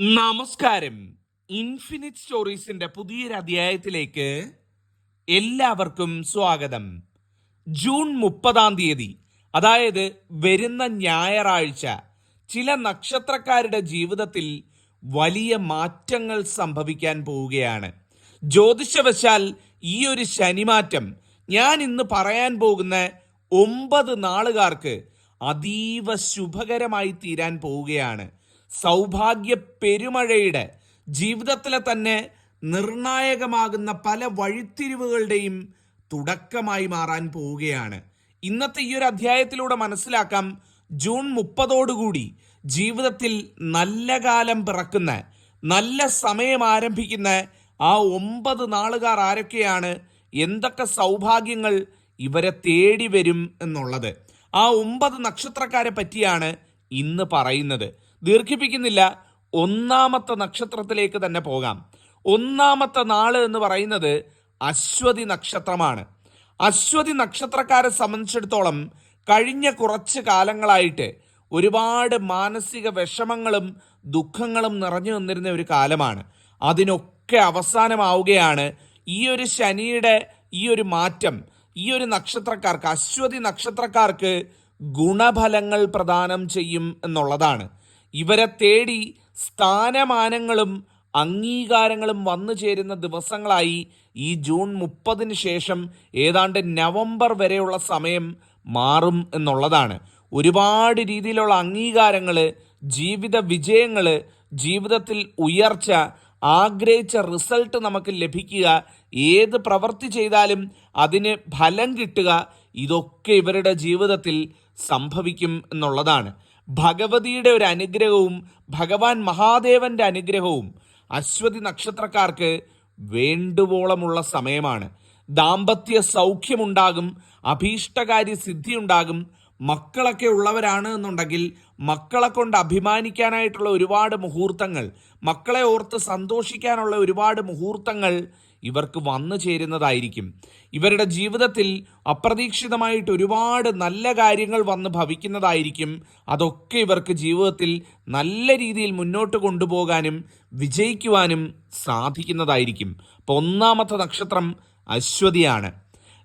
നമസ്കാരം. ഇൻഫിനിറ്റ് സ്റ്റോറീസിന്റെ പുതിയൊരു അധ്യായത്തിലേക്ക് എല്ലാവർക്കും സ്വാഗതം. ജൂൺ മുപ്പതാം തീയതി അതായത് വരുന്ന ഞായറാഴ്ച ചില നക്ഷത്രക്കാരുടെ ജീവിതത്തിൽ വലിയ മാറ്റങ്ങൾ സംഭവിക്കാൻ പോവുകയാണ്. ജ്യോതിഷവശാൽ ഈ ഒരു ശനിമാറ്റം ഞാൻ ഇന്ന് പറയാൻ പോകുന്ന ഒമ്പത് നാളുകാർക്ക് അതീവ ശുഭകരമായി തീരാൻ പോവുകയാണ്. സൗഭാഗ്യ പെരുമഴയുടെ ജീവിതത്തിലെ തന്നെ നിർണായകമാകുന്ന പല വഴിത്തിരിവുകളുടെയും തുടക്കമായി മാറാൻ പോവുകയാണ്. ഇന്നത്തെ ഈ ഒരു അധ്യായത്തിലൂടെ മനസ്സിലാക്കാം ജൂൺ മുപ്പതോടുകൂടി ജീവിതത്തിൽ നല്ല കാലം പിറക്കുന്ന നല്ല സമയം ആരംഭിക്കുന്ന ആ ഒമ്പത് നാളുകാർ ആരൊക്കെയാണ് എന്തൊക്കെ സൗഭാഗ്യങ്ങൾ ഇവരെ തേടി വരും എന്നുള്ളത്. ആ ഒമ്പത് നക്ഷത്രക്കാരെ പറ്റിയാണ് ഇന്ന് പറയുന്നത്. ദീർഘിപ്പിക്കുന്നില്ല. ഒന്നാമത്തെ നക്ഷത്രത്തിലേക്ക് തന്നെ പോകാം. ഒന്നാമത്തെ നാൾ എന്ന് പറയുന്നത് അശ്വതി നക്ഷത്രമാണ്. അശ്വതി നക്ഷത്രക്കാരെ സംബന്ധിച്ചിടത്തോളം കഴിഞ്ഞ കുറച്ച് കാലങ്ങളായിട്ട് ഒരുപാട് മാനസിക വിഷമങ്ങളും ദുഃഖങ്ങളും നിറഞ്ഞു നിന്നിരുന്ന ഒരു കാലമാണ്. അതിനൊക്കെ അവസാനമാവുകയാണ് ഈ ഒരു ശനിയുടെ ഈ ഒരു മാറ്റം. ഈ ഒരു നക്ഷത്രക്കാർക്ക് അശ്വതി നക്ഷത്രക്കാർക്ക് ഗുണഫലങ്ങൾ പ്രദാനം ചെയ്യും എന്നുള്ളതാണ്. ഇവരെ തേടി സ്ഥാനമാനങ്ങളും അംഗീകാരങ്ങളും വന്നു ചേരുന്ന ദിവസങ്ങളായി ഈ ജൂൺ മുപ്പതിന് ശേഷം ഏതാണ്ട് നവംബർ വരെയുള്ള സമയം മാറും എന്നുള്ളതാണ്. ഒരുപാട് രീതിയിലുള്ള അംഗീകാരങ്ങൾ ജീവിത വിജയങ്ങൾ ജീവിതത്തിൽ ഉയർച്ച ആഗ്രഹിച്ച റിസൾട്ട് നമുക്ക് ലഭിക്കുക ഏത് പ്രവൃത്തി ചെയ്താലും അതിന് ഫലം കിട്ടുക ഇതൊക്കെ ഇവരുടെ ജീവിതത്തിൽ സംഭവിക്കും എന്നുള്ളതാണ്. ഭഗവതിയുടെ ഒരു അനുഗ്രഹവും ഭഗവാൻ മഹാദേവന്റെ അനുഗ്രഹവും അശ്വതി നക്ഷത്രക്കാർക്ക് വേണ്ടുവോളമുള്ള സമയമാണ്. ദാമ്പത്യ സൗഖ്യമുണ്ടാകും അഭീഷ്ടകാര്യ സിദ്ധിയുണ്ടാകും. മക്കളൊക്കെ ഉള്ളവരാണ് എന്നുണ്ടെങ്കിൽ മക്കളെ കൊണ്ട് അഭിമാനിക്കാനായിട്ടുള്ള ഒരുപാട് മുഹൂർത്തങ്ങൾ മക്കളെ ഓർത്ത് സന്തോഷിക്കാനുള്ള ഒരുപാട് മുഹൂർത്തങ്ങൾ ഇവർക്ക് വന്നു ചേരുന്നതായിരിക്കും. ഇവരുടെ ജീവിതത്തിൽ അപ്രതീക്ഷിതമായിട്ട് ഒരുപാട് നല്ല കാര്യങ്ങൾ വന്ന് ഭവിക്കുന്നതായിരിക്കും. അതൊക്കെ ഇവർക്ക് ജീവിതത്തിൽ നല്ല രീതിയിൽ മുന്നോട്ട് കൊണ്ടുപോകാനും വിജയിക്കുവാനും സാധിക്കുന്നതായിരിക്കും. അപ്പോൾ ഒന്നാമത്തെ നക്ഷത്രം അശ്വതിയാണ്.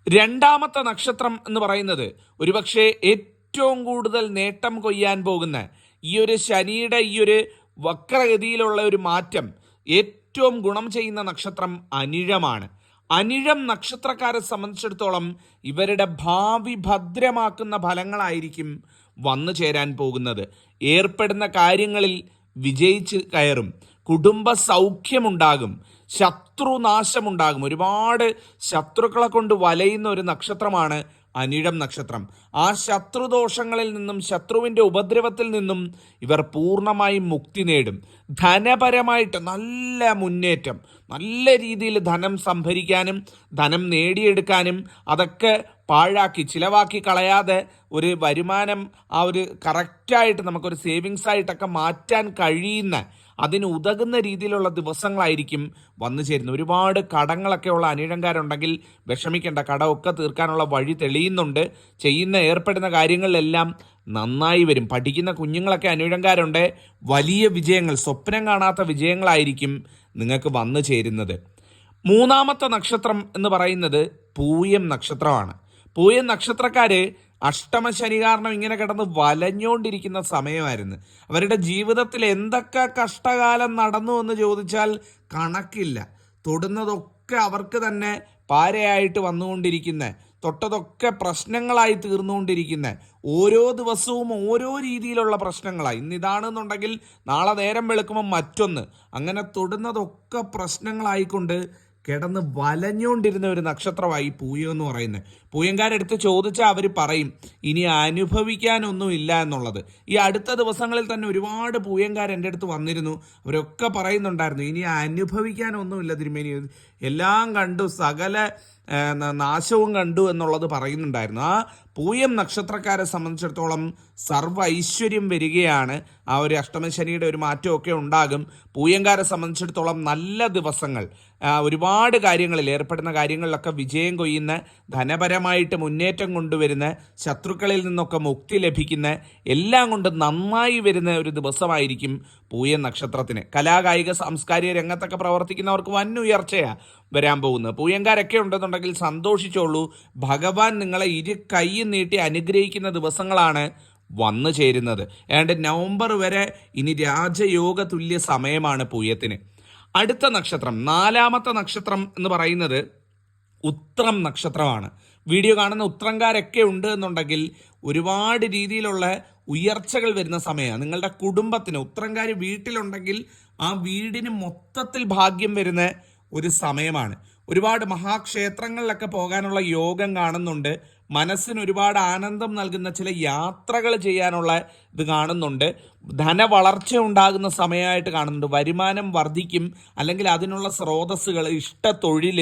രണ്ടാമത്തെ നക്ഷത്രം എന്ന് പറയുന്നത് ഒരുപക്ഷെ ഏറ്റവും കൂടുതൽ നേട്ടം കൊയ്യാൻ പോകുന്ന ഈ ഒരു ശനിയുടെ ഈ ഒരു വക്രഗതിയിലുള്ള ഒരു മാറ്റം ഏറ്റവും ഗുണം ചെയ്യുന്ന നക്ഷത്രം അനിഴമാണ്. അനിഴം നക്ഷത്രക്കാരെ സംബന്ധിച്ചിടത്തോളം ഇവരുടെ ഭാവി ഭദ്രമാക്കുന്ന ഫലങ്ങളായിരിക്കും വന്നു ചേരാൻ പോകുന്നത്. ഏർപ്പെടുന്ന കാര്യങ്ങളിൽ വിജയിച്ച് കയറും. കുടുംബ സൗഖ്യമുണ്ടാകും. ശത്രുനാശമുണ്ടാകും. ഒരുപാട് ശത്രുക്കളെ കൊണ്ട് വലയുന്ന ഒരു നക്ഷത്രമാണ് അനിഴം നക്ഷത്രം. ആ ശത്രുദോഷങ്ങളിൽ നിന്നും ശത്രുവിന്റെ ഉപദ്രവത്തിൽ നിന്നും ഇവർ പൂർണമായും മുക്തി നേടും. ധനപരമായിട്ട് നല്ല മുന്നേറ്റം നല്ല രീതിയിൽ ധനം സംഭരിക്കാനും ധനം നേടിയെടുക്കാനും അതൊക്കെ പാഴാക്കി ചിലവാക്കി കളയാതെ ഒരു വരുമാനം ആ ഒരു കറക്റ്റായിട്ട് നമുക്കൊരു സേവിങ്സ് ആയിട്ടൊക്കെ മാറ്റാൻ കഴിയുന്ന അതിന് ഉതകുന്ന രീതിയിലുള്ള ദിവസങ്ങളായിരിക്കും വന്നു ചേരുന്നത്. ഒരുപാട് കടങ്ങളൊക്കെ ഉള്ള അനിഴങ്കാരുണ്ടെങ്കിൽ വിഷമിക്കേണ്ട കടമൊക്കെ തീർക്കാനുള്ള വഴി തെളിയുന്നുണ്ട്. ചെയ്യുന്ന ഏർപ്പെടുന്ന കാര്യങ്ങളിലെല്ലാം നന്നായി വരും. പഠിക്കുന്ന കുഞ്ഞുങ്ങളൊക്കെ അനുഴങ്കാരുണ്ട്. വലിയ വിജയങ്ങൾ സ്വപ്നം കാണാത്ത വിജയങ്ങളായിരിക്കും നിങ്ങൾക്ക് വന്നു ചേരുന്നത്. മൂന്നാമത്തെ നക്ഷത്രം എന്ന് പറയുന്നത് പൂയം നക്ഷത്രമാണ്. പൂയം നക്ഷത്രക്കാര് അഷ്ടമശനി കാരണം ഇങ്ങനെ കിടന്ന് വലഞ്ഞുകൊണ്ടിരിക്കുന്ന സമയമായിരുന്നു. അവരുടെ ജീവിതത്തിൽ എന്തൊക്കെ കഷ്ടകാലം നടന്നു എന്ന് ചോദിച്ചാൽ കണക്കില്ല. തൊടുന്നതൊക്കെ അവർക്ക് തന്നെ പാരയായിട്ട് വന്നുകൊണ്ടിരിക്കുന്ന. തൊട്ടതൊക്കെ പ്രശ്നങ്ങളായി തീർന്നുകൊണ്ടിരിക്കുന്ന. ഓരോ ദിവസവും ഓരോ രീതിയിലുള്ള പ്രശ്നങ്ങളാണ് ഇന്ന് ഇതാണെന്നുണ്ടെങ്കിൽ നാളെ നേരം വെളുക്കുമ്പോൾ മറ്റൊന്ന്. അങ്ങനെ തൊടുന്നതൊക്കെ പ്രശ്നങ്ങളായിക്കൊണ്ട് കിടന്ന് വലഞ്ഞുകൊണ്ടിരുന്ന ഒരു നക്ഷത്രമായി പൂയം എന്ന് പറയുന്നത് പൂയങ്കാരെടുത്ത് ചോദിച്ചാൽ അവർ പറയും ഇനി അനുഭവിക്കാനൊന്നുമില്ല എന്നുള്ളത്. ഈ അടുത്ത ദിവസങ്ങളിൽ തന്നെ ഒരുപാട് പൂയങ്കാർ എന്റെ അടുത്ത് വന്നിരുന്നു. അവരൊക്കെ പറയുന്നുണ്ടായിരുന്നു ഇനി അനുഭവിക്കാനൊന്നുമില്ല തിരുമേനി. എല്ലാം കണ്ടു സകല നാശവും കണ്ടു എന്നുള്ളത് പറയുന്നുണ്ടായിരുന്നു. ആ പൂയം നക്ഷത്രക്കാരെ സംബന്ധിച്ചിടത്തോളം സർവ ഐശ്വര്യം വരികയാണ്. ആ ഒരു അഷ്ടമശനിയുടെ ഒരു മാറ്റമൊക്കെ ഉണ്ടാകും. പൂയംകാരെ സംബന്ധിച്ചിടത്തോളം നല്ല ദിവസങ്ങൾ. ഒരുപാട് കാര്യങ്ങളിൽ ഏർപ്പെടുന്ന കാര്യങ്ങളിലൊക്കെ വിജയം കൊയ്യുന്ന ധനപരമായിട്ട് മുന്നേറ്റം കൊണ്ടുവരുന്ന ശത്രുക്കളിൽ നിന്നൊക്കെ മുക്തി ലഭിക്കുന്ന എല്ലാം കൊണ്ട് നന്നായി വരുന്ന ഒരു ദിവസമായിരിക്കും പൂയ നക്ഷത്രത്തിന്. കലാകായിക സാംസ്കാരിക രംഗത്തൊക്കെ പ്രവർത്തിക്കുന്നവർക്ക് വൻ ഉയർച്ചയാണ് വരാൻ പോകുന്നത് പൂയങ്കാരൊക്കെ ഉണ്ടെന്നുണ്ടെങ്കിൽ സന്തോഷിച്ചോളൂ. ഭഗവാൻ നിങ്ങളെ ഇരു കൈയും നീട്ടി അനുഗ്രഹിക്കുന്ന ദിവസങ്ങളാണ് വന്നു ചേരുന്നത്. ഏതാണ്ട് നവംബർ വരെ ഇനി രാജയോഗ തുല്യ സമയമാണ് പൂയത്തിന്. അടുത്ത നക്ഷത്രം നാലാമത്തെ നക്ഷത്രം എന്ന് പറയുന്നത് ഉത്രം നക്ഷത്രമാണ്. വീഡിയോ കാണുന്ന ഉത്രംകാരൊക്കെ ഉണ്ട് എന്നുണ്ടെങ്കിൽ ഒരുപാട് രീതിയിലുള്ള ഉയർച്ചകൾ വരുന്ന സമയമാണ്. നിങ്ങളുടെ കുടുംബത്തിന് ഉത്രംകാർ വീട്ടിലുണ്ടെങ്കിൽ ആ വീടിന് മൊത്തത്തിൽ ഭാഗ്യം വരുന്ന ഒരു സമയമാണ്. ഒരുപാട് മഹാക്ഷേത്രങ്ങളിലൊക്കെ പോകാനുള്ള യോഗം കാണുന്നുണ്ട്. മനസ്സിന് ഒരുപാട് ആനന്ദം നൽകുന്ന ചില യാത്രകൾ ചെയ്യാനുള്ള ഇത് കാണുന്നുണ്ട്. ധനവളർച്ച ഉണ്ടാകുന്ന സമയമായിട്ട് കാണുന്നുണ്ട്. വരുമാനം വർദ്ധിക്കും. അല്ലെങ്കിൽ അതിനുള്ള സ്രോതസ്സുകൾ ഇഷ്ട തൊഴിൽ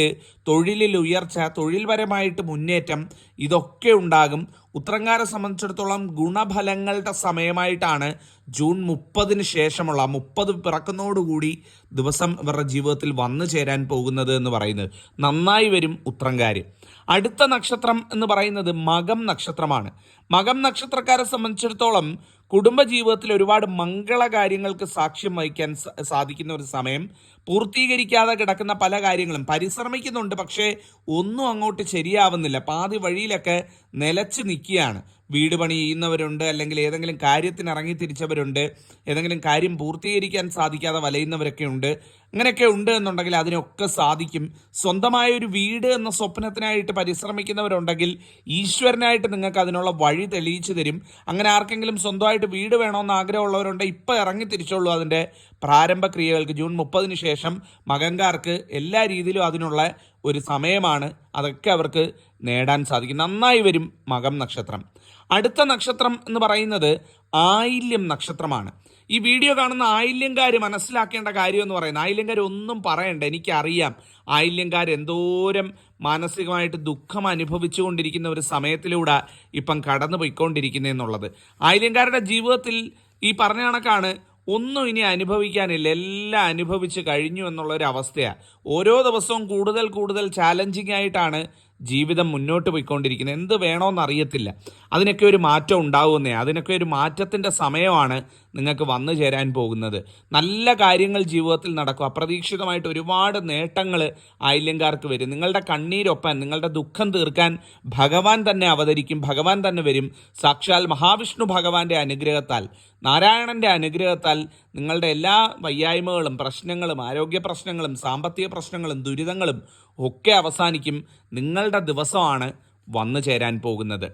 തൊഴിലിൽ ഉയർച്ച തൊഴിൽപരമായിട്ട് മുന്നേറ്റം ഇതൊക്കെ ഉണ്ടാകും. ഉത്രങ്കാരെ സംബന്ധിച്ചിടത്തോളം ഗുണഫലങ്ങളുടെ സമയമായിട്ടാണ് ജൂൺ മുപ്പതിന് ശേഷമുള്ള മുപ്പത് പിറക്കുന്നതോടുകൂടി ദിവസം ഇവരുടെ ജീവിതത്തിൽ വന്നു ചേരാൻ പോകുന്നത് എന്ന് പറയുന്നത്. നന്നായി വരും ഉത്രങ്കാര്. അടുത്ത നക്ഷത്രം എന്ന് പറയുന്നത് മകം നക്ഷത്രമാണ്. മകം നക്ഷത്രക്കാരെ സംബന്ധിച്ചിടത്തോളം കുടുംബജീവിതത്തിൽ ഒരുപാട് മംഗള കാര്യങ്ങൾക്ക് സാക്ഷ്യം വഹിക്കാൻ സാധിക്കുന്ന ഒരു സമയം. പൂർത്തീകരിക്കാതെ കിടക്കുന്ന പല കാര്യങ്ങളും പരിശ്രമിക്കുന്നുണ്ട് പക്ഷേ ഒന്നും അങ്ങോട്ട് ശരിയാവുന്നില്ല. പാതി വഴിയിലൊക്കെ നിലച്ച് നിൽക്കുകയാണ്. വീട് പണി ചെയ്യുന്നവരുണ്ട് അല്ലെങ്കിൽ ഏതെങ്കിലും കാര്യത്തിന് ഇറങ്ങി തിരിച്ചവരുണ്ട് ഏതെങ്കിലും കാര്യം പൂർത്തീകരിക്കാൻ സാധിക്കാതെ വലയുന്നവരൊക്കെ ഉണ്ട്. അങ്ങനെയൊക്കെ ഉണ്ട് എന്നുണ്ടെങ്കിൽ അതിനൊക്കെ സാധിക്കും. സ്വന്തമായ ഒരു വീട് എന്ന സ്വപ്നത്തിനായിട്ട് പരിശ്രമിക്കുന്നവരുണ്ടെങ്കിൽ ഈശ്വരനായിട്ട് നിങ്ങൾക്ക് അതിനുള്ള വഴി തെളിയിച്ചു തരും. അങ്ങനെ ആർക്കെങ്കിലും സ്വന്തമായിട്ട് വീട് വേണമെന്ന് ആഗ്രഹമുള്ളവരുണ്ട് ഇപ്പം ഇറങ്ങി തിരിച്ചുള്ളൂ അതിന്റെ പ്രാരംഭ ക്രിയകൾക്ക് ജൂൺ മുപ്പതിന് ശേഷം മകങ്കാർക്ക് എല്ലാ രീതിയിലും അതിനുള്ള ഒരു സമയമാണ് അതൊക്കെ അവർക്ക് നേടാൻ സാധിക്കും. നന്നായി വരും മകം നക്ഷത്രം. അടുത്ത നക്ഷത്രം എന്ന് പറയുന്നത് ആയില്യം നക്ഷത്രമാണ്. ഈ വീഡിയോ കാണുന്ന ആയില്യംകാർ മനസ്സിലാക്കേണ്ട കാര്യം എന്ന് പറയുന്നത് ആയില്യംകാർ ഒന്നും പറയണ്ട എനിക്കറിയാം. ആയില്യംകാർ എന്തോരം മാനസികമായിട്ട് ദുഃഖം അനുഭവിച്ചുകൊണ്ടിരിക്കുന്ന ഒരു സമയത്തിലൂടെ ഇപ്പം കടന്നു പോയിക്കൊണ്ടിരിക്കുന്നതെന്നുള്ളത് ആയില്യംകാരുടെ ജീവിതത്തിൽ ഈ പറഞ്ഞ കണക്കാണ് ഒന്നും ഇനി അനുഭവിക്കാനില്ല. എല്ലാം അനുഭവിച്ച് കഴിഞ്ഞു എന്നുള്ളൊരു അവസ്ഥയാണ് ഓരോ ദിവസവും കൂടുതൽ കൂടുതൽ ചാലഞ്ചിങ് ആയിട്ടാണ് ജീവിതം മുന്നോട്ട് പോയിക്കൊണ്ടിരിക്കുന്നത്. എന്ത് വേണമെന്ന് അറിയത്തില്ല അതിനൊക്കെ ഒരു മാറ്റം ഉണ്ടാവുന്നേ. അതിനൊക്കെ ഒരു മാറ്റത്തിന്റെ സമയമാണ് നിങ്ങൾക്ക് വന്നു ചേരാൻ പോകുന്നത്. നല്ല കാര്യങ്ങൾ ജീവിതത്തിൽ നടക്കും. അപ്രതീക്ഷിതമായിട്ട് ഒരുപാട് നേട്ടങ്ങൾ ആയില്യങ്കാർക്ക് വരും. നിങ്ങളുടെ കണ്ണീരൊപ്പാൻ നിങ്ങളുടെ ദുഃഖം തീർക്കാൻ ഭഗവാൻ തന്നെ അവതരിക്കും. ഭഗവാൻ തന്നെ വരും. സാക്ഷാൽ മഹാവിഷ്ണു ഭഗവാന്റെ അനുഗ്രഹത്താൽ നാരായണന്റെ അനുഗ്രഹത്താൽ നിങ്ങളുടെ എല്ലാ വയ്യായ്മകളും പ്രശ്നങ്ങളും ആരോഗ്യ പ്രശ്നങ്ങളും സാമ്പത്തിക പ്രശ്നങ്ങളും ദുരിതങ്ങളും ഒക്കെ അവസാനിക്കും നിങ്ങളുടെ ദിവസമാണ് വന്നു ചേരാൻ പോകുന്നത്.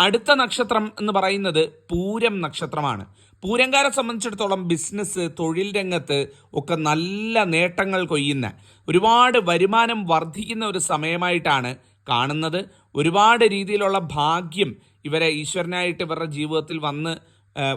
അടുത്ത നക്ഷത്രം എന്ന് പറയുന്നത് പൂരം നക്ഷത്രമാണ്. പൂരങ്കാരെ സംബന്ധിച്ചിടത്തോളം ബിസിനസ് തൊഴിൽ രംഗത്ത് ഒക്കെ നല്ല നേട്ടങ്ങൾ കൊയ്യുന്ന ഒരുപാട് വരുമാനം വർദ്ധിക്കുന്ന ഒരു സമയമായിട്ടാണ് കാണുന്നത്. ഒരുപാട് രീതിയിലുള്ള ഭാഗ്യം ഇവരെ ഈശ്വരനായിട്ട് ഇവരുടെ ജീവിതത്തിൽ വന്ന്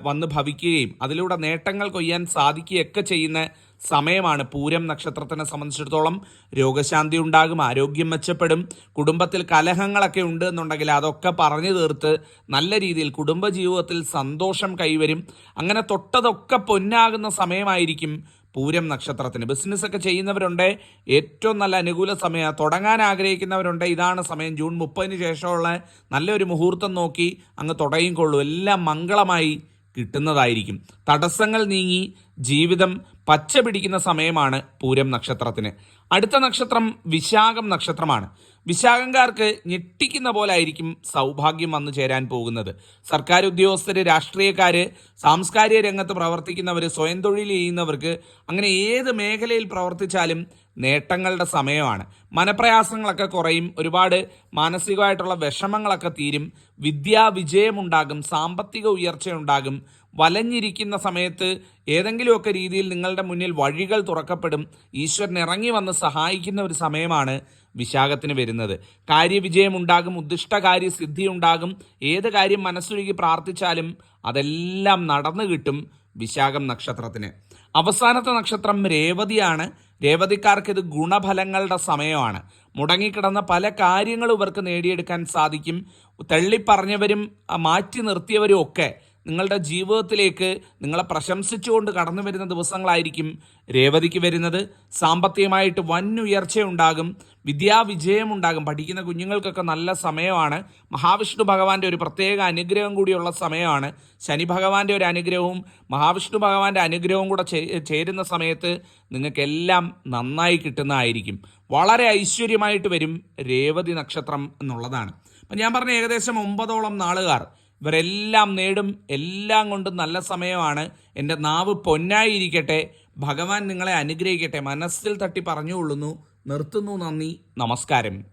വന്ന് ഭവിക്കുകയും അതിലൂടെ നേട്ടങ്ങൾ കൊയ്യാൻ സാധിക്കുകയൊക്കെ ചെയ്യുന്ന സമയമാണ് പൂരം നക്ഷത്രത്തിനെ സംബന്ധിച്ചിടത്തോളം രോഗശാന്തി ഉണ്ടാകും ആരോഗ്യം മെച്ചപ്പെടും കുടുംബത്തിൽ കലഹങ്ങളൊക്കെ ഉണ്ട് എന്നുണ്ടെങ്കിൽ അതൊക്കെ പറഞ്ഞു തീർത്ത് നല്ല രീതിയിൽ കുടുംബജീവിതത്തിൽ സന്തോഷം കൈവരും. അങ്ങനെ തൊട്ടതൊക്കെ പൊന്നാകുന്ന സമയമായിരിക്കും പൂരം നക്ഷത്രത്തിന്. ബിസിനസ്സൊക്കെ ചെയ്യുന്നവരുണ്ട് ഏറ്റവും നല്ല അനുകൂല സമയം തുടങ്ങാൻ ആഗ്രഹിക്കുന്നവരുണ്ട്. ഇതാണ് സമയം. ജൂൺ മുപ്പതിന് ശേഷമുള്ള നല്ലൊരു മുഹൂർത്തം നോക്കി അങ്ങ് തുടങ്ങിക്കൊള്ളൂ. എല്ലാം മംഗളമായി കിട്ടുന്നതായിരിക്കും. തടസ്സങ്ങൾ നീങ്ങി ജീവിതം പച്ച പിടിക്കുന്ന സമയമാണ് പൂരം നക്ഷത്രത്തിന്. അടുത്ത നക്ഷത്രം വിശാഖം നക്ഷത്രമാണ്. വിശാഖംകാർക്ക് ഞെട്ടിക്കുന്ന പോലെ ആയിരിക്കും സൗഭാഗ്യം വന്നു ചേരാൻ പോകുന്നത്. സർക്കാർ ഉദ്യോഗസ്ഥര് രാഷ്ട്രീയക്കാര് സാംസ്കാരിക രംഗത്ത് പ്രവർത്തിക്കുന്നവർ സ്വയം തൊഴിൽ ചെയ്യുന്നവർക്ക് അങ്ങനെ ഏത് മേഖലയിൽ പ്രവർത്തിച്ചാലും നേട്ടങ്ങളുടെ സമയമാണ്. മനപ്രയാസങ്ങളൊക്കെ കുറയും ഒരുപാട് മാനസികമായിട്ടുള്ള വിഷമങ്ങളൊക്കെ തീരും വിദ്യാ വിജയമുണ്ടാകും സാമ്പത്തിക ഉയർച്ചയുണ്ടാകും. വലഞ്ഞിരിക്കുന്ന സമയത്ത് ഏതെങ്കിലുമൊക്കെ രീതിയിൽ നിങ്ങളുടെ മുന്നിൽ വഴികൾ തുറക്കപ്പെടും. ഈശ്വരൻ ഇറങ്ങി വന്ന് സഹായിക്കുന്ന ഒരു സമയമാണ് വിശാഖത്തിന് വരുന്നത്. കാര്യവിജയം ഉണ്ടാകും ഉദ്ദിഷ്ടകാര്യ കാര്യസിദ്ധി ഉണ്ടാകും ഏത് കാര്യം മനസ്സൊരുക്കി പ്രാർത്ഥിച്ചാലും അതെല്ലാം നടന്നു കിട്ടും വിശാഖം നക്ഷത്രത്തിന്. അവസാനത്തെ നക്ഷത്രം രേവതിയാണ്. രേവതിക്കാർക്ക് ഇത് ഗുണഫലങ്ങളുടെ സമയമാണ്. മുടങ്ങിക്കിടന്ന പല കാര്യങ്ങളും ഇവർക്ക് നേടിയെടുക്കാൻ സാധിക്കും. തള്ളിപ്പറഞ്ഞവരും മാറ്റി നിർത്തിയവരും ഒക്കെ നിങ്ങളുടെ ജീവിതത്തിലേക്ക് നിങ്ങളെ പ്രശംസിച്ചുകൊണ്ട് കടന്നു വരുന്ന ദിവസങ്ങളായിരിക്കും രേവതിക്ക് വരുന്നത്. സാമ്പത്തികമായിട്ട് വൻ ഉയർച്ചയുണ്ടാകും വിദ്യാവിജയം ഉണ്ടാകും പഠിക്കുന്ന കുഞ്ഞുങ്ങൾക്കൊക്കെ നല്ല സമയമാണ്. മഹാവിഷ്ണു ഭഗവാന്റെ ഒരു പ്രത്യേക അനുഗ്രഹം കൂടിയുള്ള സമയമാണ്. ശനി ഭഗവാന്റെ ഒരു അനുഗ്രഹവും മഹാവിഷ്ണു ഭഗവാന്റെ അനുഗ്രഹവും കൂടെ ചേരുന്ന സമയത്ത് നിങ്ങൾക്കെല്ലാം നന്നായി കിട്ടുന്നതായിരിക്കും. വളരെ ഐശ്വര്യമായിട്ട് വരും രേവതി നക്ഷത്രം എന്നുള്ളതാണ്. അപ്പം ഞാൻ പറഞ്ഞ ഏകദേശം ഒമ്പതോളം നാളുകാർ ഇവരെല്ലാം നേടും എല്ലാം കൊണ്ടും നല്ല സമയമാണ്. എന്റെ നാവ് പൊന്നായിരിക്കട്ടെ. ഭഗവാൻ നിങ്ങളെ അനുഗ്രഹിക്കട്ടെ. മനസ്സിൽ തട്ടി പറഞ്ഞുകൊള്ളുന്നു. നിർത്തുന്നു നന്ദി. നമസ്കാരം.